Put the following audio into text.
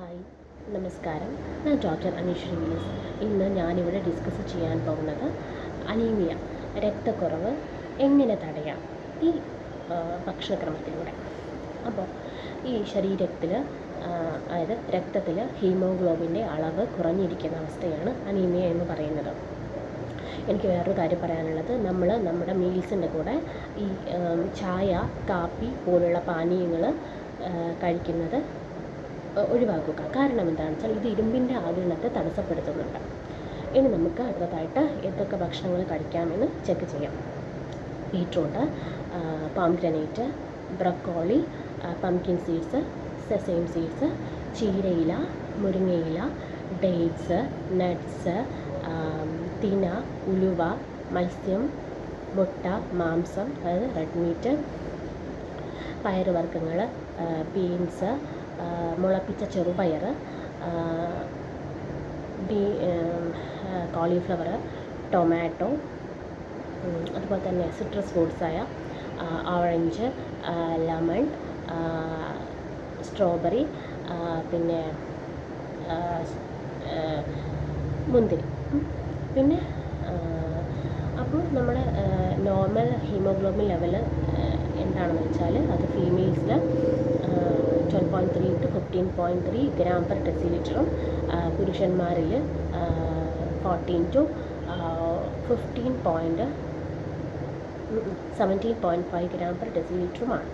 Hi നമസ്കാരം. ഞാൻ doctor Aneesh റിംഗ്ലീസ് ഇന്ന് ഞാനിവിടെ ഡിസ്കസ് ചെയ്യാൻ പോകുന്നത് അനീമിയ രക്തക്കുറവ് എങ്ങനെ തടയാം? ഈ ഭക്ഷണക്രമത്തിലൂടെ. അപ്പോൾ ഈ ശരീരത്തിൽ അതായത് രക്തത്തിൽ ഹീമോഗ്ലോബിന്റെ അളവ് കുറഞ്ഞിരിക്കുന്ന അവസ്ഥയാണ് അനീമിയ എന്ന് പറയുന്നത്. എനിക്ക് വേറൊരു കാര്യം പറയാനുള്ളത്. നമ്മൾ നമ്മുടെ മീൽസിന്റെ കൂടെ ഈ ചായ കാപ്പി പോലുള്ള പാനീയങ്ങൾ കഴിക്കുന്നത് ഒഴിവാക്കുക. കാരണം എന്താണെന്ന് വെച്ചാൽ ഇത് ഇരുമ്പിന്റെ ആഗിരണത്തെ തടസ്സപ്പെടുത്തുന്നുണ്ട്. ഇനി നമുക്ക് അടുത്തതായിട്ട് എന്തൊക്കെ ഭക്ഷണങ്ങൾ കഴിക്കാമെന്ന് ചെക്ക് ചെയ്യാം. Beetroot pomegranate broccoli pumpkin seeds sesame seeds ചീരയില മുരിങ്ങയില ഡേറ്റ്സ് നട്ട്സ് തിന ഉലുവ മത്സ്യം മുട്ട മാംസം അതായത് റെഡ് മീറ്റ് പയറുവർഗങ്ങൾ ബീൻസ് മുളപ്പിച്ച ചെറുപയർ ബീ കോളിഫ്ലവർ ടൊമാറ്റോ അതുപോലെ തന്നെ സിട്രസ് ഫ്രൂട്ട്സായ ഓറഞ്ച് ലെമൺ സ്ട്രോബെറി പിന്നെ മുന്തിരി പിന്നെ അപ്പോൾ നമ്മുടെ നോർമൽ ഹീമോഗ്ലോബിൻ ലെവൽ എന്താണെന്ന് വെച്ചാൽ അത് ഫീമെയിൽസിൽ twelve point three to fifteen point three gram per ഡെസിലിറ്ററും പുരുഷന്മാരിൽ fourteen to fifteen point seventeen point five gram per ഡെസിലിറ്ററുമാണ്